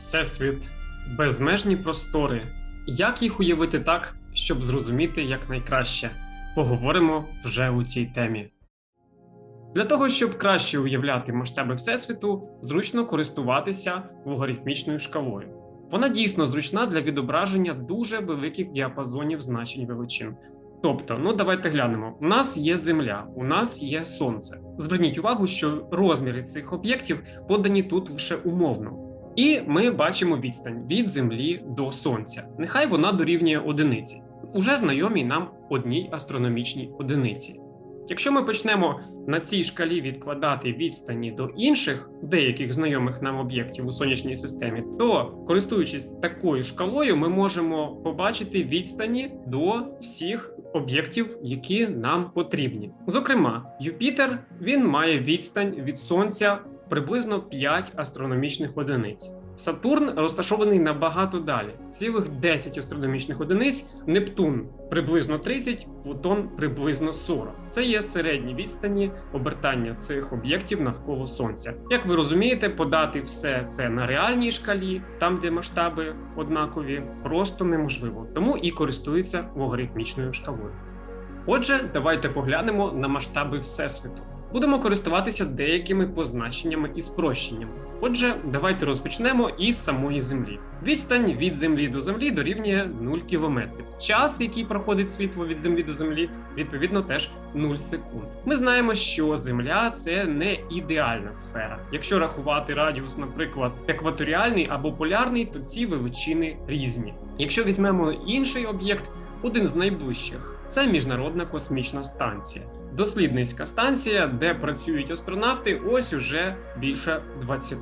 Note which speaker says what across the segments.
Speaker 1: Всесвіт, безмежні простори. Як їх уявити так, щоб зрозуміти якнайкраще? Поговоримо вже у цій темі. Для того, щоб краще уявляти масштаби Всесвіту, зручно користуватися логарифмічною шкалою. Вона дійсно зручна для відображення дуже великих діапазонів значень величин. Тобто, ну давайте глянемо: у нас є Земля, у нас є Сонце. Зверніть увагу, що розміри цих об'єктів подані тут лише умовно. І ми бачимо відстань від Землі до Сонця. Нехай вона дорівнює одиниці, уже знайомій нам одній астрономічній одиниці. Якщо ми почнемо на цій шкалі відкладати відстані до інших деяких знайомих нам об'єктів у сонячній системі, то користуючись такою шкалою, ми можемо побачити відстані до всіх об'єктів, які нам потрібні. Зокрема, Юпітер він має відстань від Сонця приблизно 5 астрономічних одиниць. Сатурн розташований набагато далі, цілих 10 астрономічних одиниць. Нептун приблизно 30, Плутон приблизно 40. Це є середні відстані обертання цих об'єктів навколо Сонця. Як ви розумієте, подати все це на реальній шкалі, там де масштаби однакові, просто неможливо, тому і користуються логарифмічною шкалою. Отже, давайте поглянемо на масштаби Всесвіту. Будемо користуватися деякими позначеннями і спрощеннями. Отже, давайте розпочнемо із самої землі. Відстань від землі до землі дорівнює 0 км. Час, який проходить світло від землі до землі, відповідно теж 0 секунд. Ми знаємо, що Земля це не ідеальна сфера. Якщо рахувати радіус, наприклад, екваторіальний або полярний, то ці величини різні. Якщо візьмемо інший об'єкт, один з найближчих це міжнародна космічна станція. Дослідницька станція, де працюють астронавти, ось уже більше 20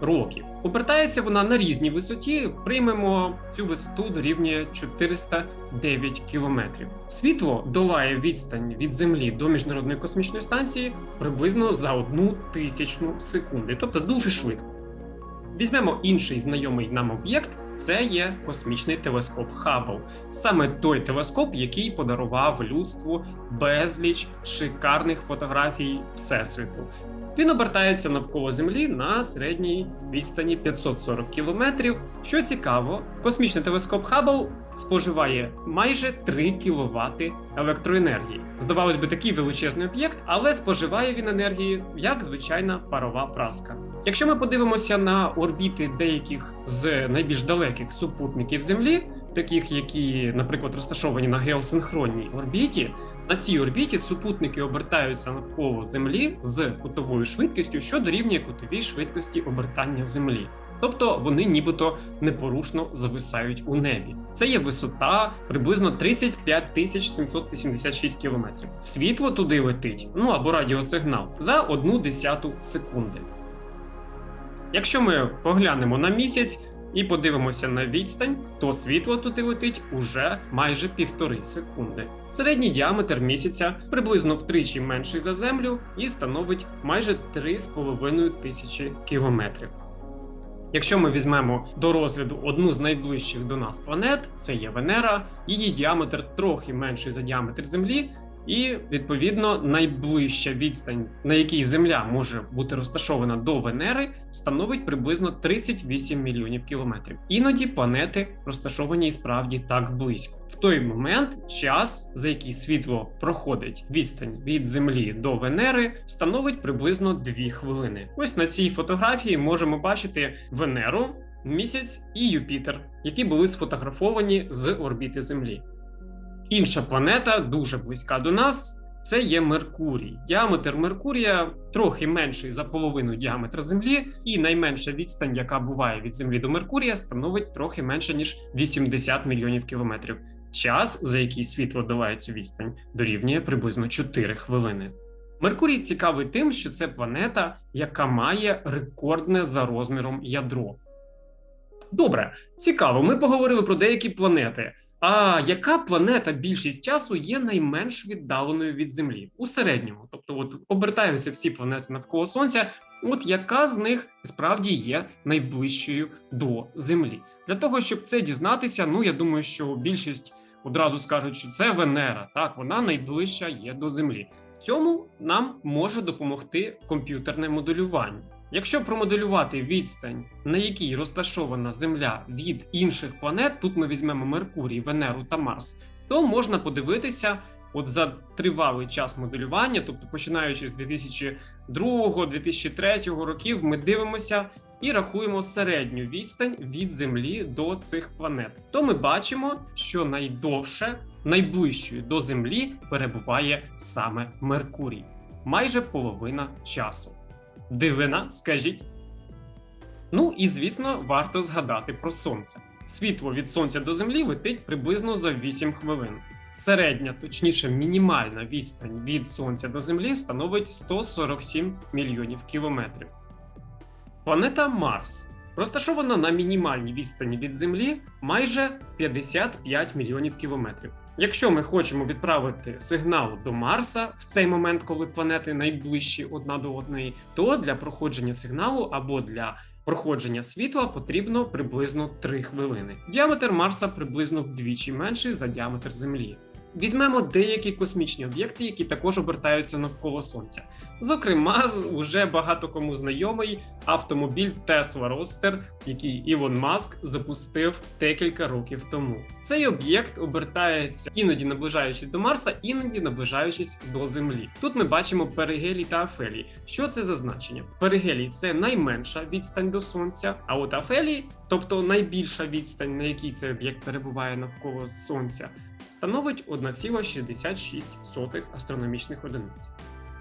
Speaker 1: років. Обертається вона на різній висоті. Приймемо цю висоту дорівнює 409 кілометрів. Світло долає відстань від Землі до міжнародної космічної станції приблизно за одну тисячну секунди, тобто дуже швидко. Візьмемо інший знайомий нам об'єкт. Це є космічний телескоп Хаббл. саме той телескоп, який подарував людству безліч шикарних фотографій всесвіту. Він обертається навколо Землі на середній відстані 540 кілометрів. Що цікаво, космічний телескоп Хаббл споживає майже 3 кВт електроенергії. Здавалось би, такий величезний об'єкт, але споживає він енергії як звичайна парова праска. Якщо ми подивимося на орбіти деяких з найбільш далеких супутників Землі, таких які, наприклад, розташовані на геосинхронній орбіті, на цій орбіті супутники обертаються навколо Землі з кутовою швидкістю, що дорівнює кутовій швидкості обертання Землі. Тобто вони нібито непорушно зависають у небі. Це є висота приблизно 35 тисяч 786 кілометрів. Світло туди летить, ну або радіосигнал за одну десяту секунди. Якщо ми поглянемо на місяць і подивимося на відстань, то світло туди летить уже майже півтори секунди. Середній діаметр місяця приблизно втричі менший за землю і становить майже 3,5 тисячі кілометрів. Якщо ми візьмемо до розгляду одну з найближчих до нас планет, це є Венера, її діаметр трохи менший за діаметр Землі, і відповідно найближча відстань, на якій Земля може бути розташована до Венери, становить приблизно 38 мільйонів кілометрів. Іноді планети розташовані і справді так близько. В той момент час, за який світло проходить відстань від Землі до Венери, становить приблизно 2 хвилини. Ось на цій фотографії можемо бачити Венеру, місяць і Юпітер, які були сфотографовані з орбіти Землі. Інша планета дуже близька до нас. Це є Меркурій. Діаметр Меркурія трохи менший за половину діаметра Землі, і найменша відстань, яка буває від Землі до Меркурія, становить трохи менше ніж 80 мільйонів кілометрів. Час, за який світло долає цю відстань, дорівнює приблизно 4 хвилини. Меркурій цікавий тим, що це планета, яка має рекордне за розміром ядро. Добре, цікаво. Ми поговорили про деякі планети. А яка планета більшість часу є найменш віддаленою від Землі у середньому? Тобто, от обертаються всі планети навколо Сонця. От яка з них справді є найближчою до Землі? Для того щоб це дізнатися, ну я думаю, що більшість одразу скажуть, що це Венера. Так, вона найближча є до Землі. В цьому нам може допомогти комп'ютерне моделювання. Якщо промоделювати відстань, на якій розташована Земля від інших планет, тут ми візьмемо Меркурій, Венеру та Марс, то можна подивитися, от за тривалий час моделювання, тобто починаючи з 2002-2003 років, ми дивимося і рахуємо середню відстань від Землі до цих планет. То ми бачимо, що найдовше, найближчою до Землі перебуває саме Меркурій, майже половина часу. Дивина, скажіть. Ну і звісно, варто згадати про сонце. Світло від сонця до землі летить приблизно за 8 хвилин. Середня, точніше, мінімальна відстань від сонця до землі становить 147 мільйонів кілометрів. Планета Марс розташована на мінімальній відстані від Землі майже 55 мільйонів кілометрів. Якщо ми хочемо відправити сигнал до Марса в цей момент, коли планети найближчі одна до одної, то для проходження сигналу або для проходження світла потрібно приблизно 3 хвилини. Діаметр Марса приблизно вдвічі менший за діаметр Землі. Візьмемо деякі космічні об'єкти, які також обертаються навколо Сонця. Зокрема, уже багато кому знайомий автомобіль Tesla Roadster, який Ілон Маск запустив декілька років тому. Цей об'єкт обертається іноді наближаючись до Марса, іноді наближаючись до Землі. Тут ми бачимо перигелій та афелій. Що це за значення? Перигелій це найменша відстань до Сонця, а от афелій, тобто найбільша відстань, на якій цей об'єкт перебуває навколо Сонця, становить 1,66 астрономічних одиниць.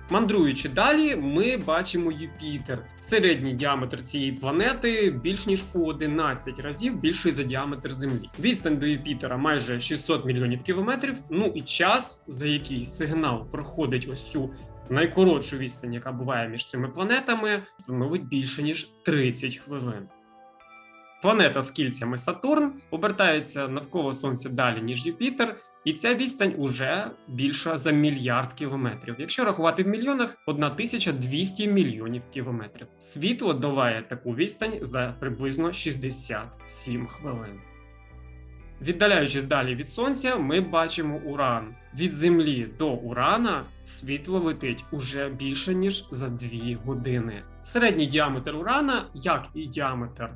Speaker 1: Мандруючи далі, ми бачимо Юпітер. Середній діаметр цієї планети більш ніж у 11 разів більший за діаметр Землі. Відстань до Юпітера майже 600 мільйонів кілометрів. Ну і час, за який сигнал проходить ось цю найкоротшу відстань, яка буває між цими планетами, становить більше ніж 30 хвилин. Планета з кільцями Сатурн обертається навколо Сонця далі, ніж Юпітер, і ця відстань уже більша за мільярд кілометрів. Якщо рахувати в мільйонах, 1200 мільйонів кілометрів. Світло долає таку відстань за приблизно 67 хвилин. Віддаляючись далі від сонця, ми бачимо Уран. Від Землі до Урана світло летить уже більше ніж за 2 години. Середній діаметр Урана, як і діаметр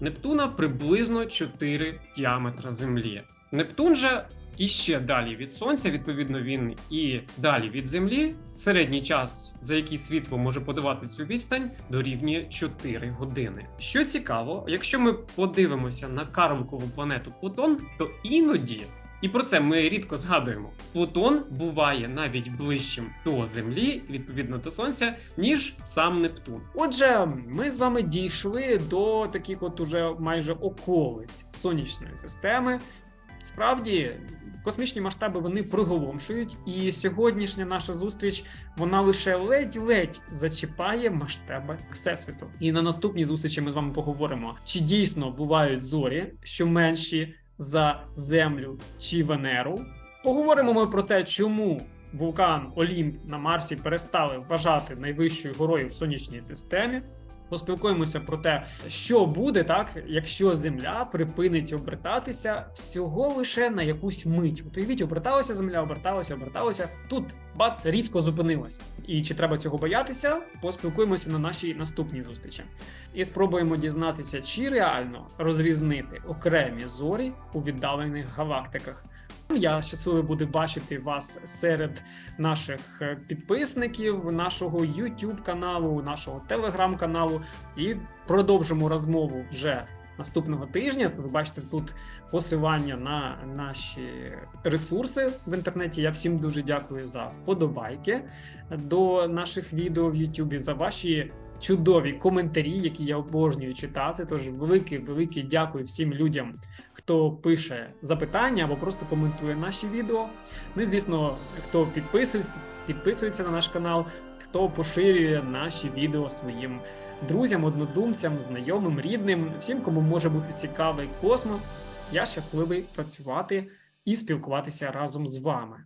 Speaker 1: Нептуна, приблизно 4 діаметра Землі. Нептун же і ще далі від сонця, відповідно, він і далі від землі. Середній час, за який світло може подавати цю відстань, дорівнює 4 години. Що цікаво, якщо ми подивимося на карликову планету Плутон, то іноді. І про це ми рідко згадуємо. Плутон буває навіть ближчим до Землі, відповідно до Сонця, ніж сам Нептун.
Speaker 2: Отже, ми з вами дійшли до таких от уже майже околиць сонячної системи. Справді, космічні масштаби вони приголомшують, і сьогоднішня наша зустріч вона лише ледь-ледь зачіпає масштаби всесвіту. І на наступній зустрічі ми з вами поговоримо, чи дійсно бувають зорі, що менші за Землю чи Венеру. Поговоримо ми про те, чому вулкан Олімп на Марсі перестали вважати найвищою горою в сонячній системі. Поспілкуємося про те, що буде так, якщо Земля припинить обертатися всього лише на якусь мить. От уявіть, оберталася земля, оберталася, оберталася. Тут бац різко зупинилася. І чи треба цього боятися? Поспілкуємося на нашій наступній зустрічі і спробуємо дізнатися, чи реально розрізнити окремі зорі у віддалених галактиках. Я щасливий буду бачити вас серед наших е, підписників, нашого YouTube каналу, нашого Telegram каналу, і продовжимо розмову вже наступного тижня. Ви бачите тут посилання на наші ресурси в інтернеті. Я всім дуже дякую за вподобайки до наших відео в YouTube, за ваші. Чудові коментарі, які я обожнюю читати. Тож велике, велике дякую всім людям, хто пише запитання або просто коментує наші відео. Ну і звісно, хто підписується, підписується на наш канал, хто поширює наші відео своїм друзям, однодумцям, знайомим, рідним, всім, кому може бути цікавий космос. Я щасливий працювати і спілкуватися разом з вами.